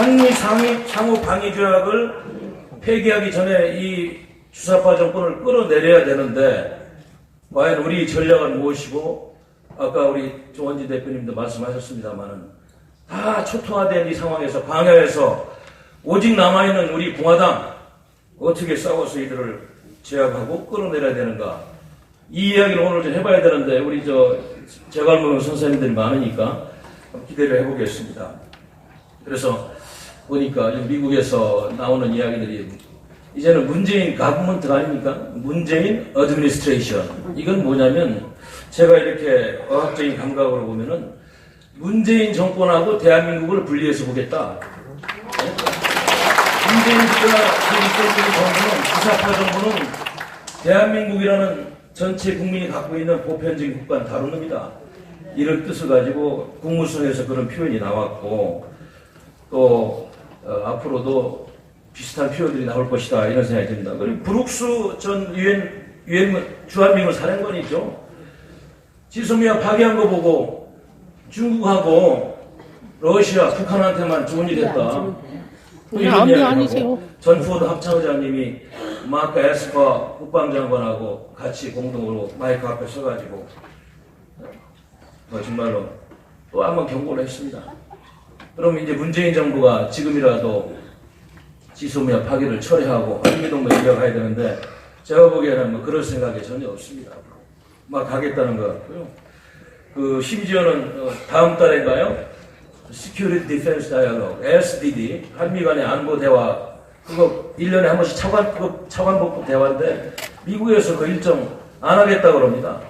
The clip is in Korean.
상위, 상호 방위 조약을 폐기하기 전에 이 주사파 정권을 끌어내려야 되는데 과연 우리 전략은 무엇이고 아까 우리 조원진 대표님도 말씀하셨습니다만은 다 초토화된 이 상황에서 광야에서 오직 남아있는 우리 공화당 어떻게 싸워서 이들을 제압하고 끌어내려야 되는가 이 이야기를 오늘 좀 해봐야 되는데 우리 저 재갈문 선생님들이 많으니까 기대를 해보겠습니다. 그래서 보니까 미국에서 나오는 이야기들이 이제는 문재인 가브먼트가 아닙니까? 문재인 어드미니스트레이션. 이건 뭐냐면 제가 이렇게 어학적인 감각으로 보면은 문재인 정권하고 대한민국을 분리해서 보겠다. 이끌어주는 정부는 기사파 정부는 대한민국이라는 전체 국민이 갖고 있는 보편적인 국가는 다른 놈이다. 이런 뜻을 가지고 국무성에서 그런 표현이 나왔고 또 어, 앞으로도 비슷한 표현들이 나올 것이다 이런 생각이 듭니다. 그리고 브룩스 전 유엔 유엔 주한미군 사령관이죠. 지소미아 파괴한 거 보고 중국하고 러시아 북한한테만 좋은 일 했다. 이런 암이 이야기를 아니세요. 하고 전 푸어드 합창의장님이 마크 에스파 국방장관하고 같이 공동으로 마이크 앞에 서가지고 뭐 정말로 또 한 번 경고를 했습니다. 그럼 이제 문재인 정부가 지금이라도 지소미아 파괴를 철회하고 한미동맹 이어가야 되는데 제가 보기에는 뭐 그럴 생각이 전혀 없습니다. 막 가겠다는 것 같고요. 그 심지어는 어, 다음 달인가요? Security Defense Dialogue (SDD) 한미 간의 안보 대화 그거 1년에 한 번씩 차관 그 차관복부 대화인데 미국에서 그 일정 안 하겠다 그럽니다.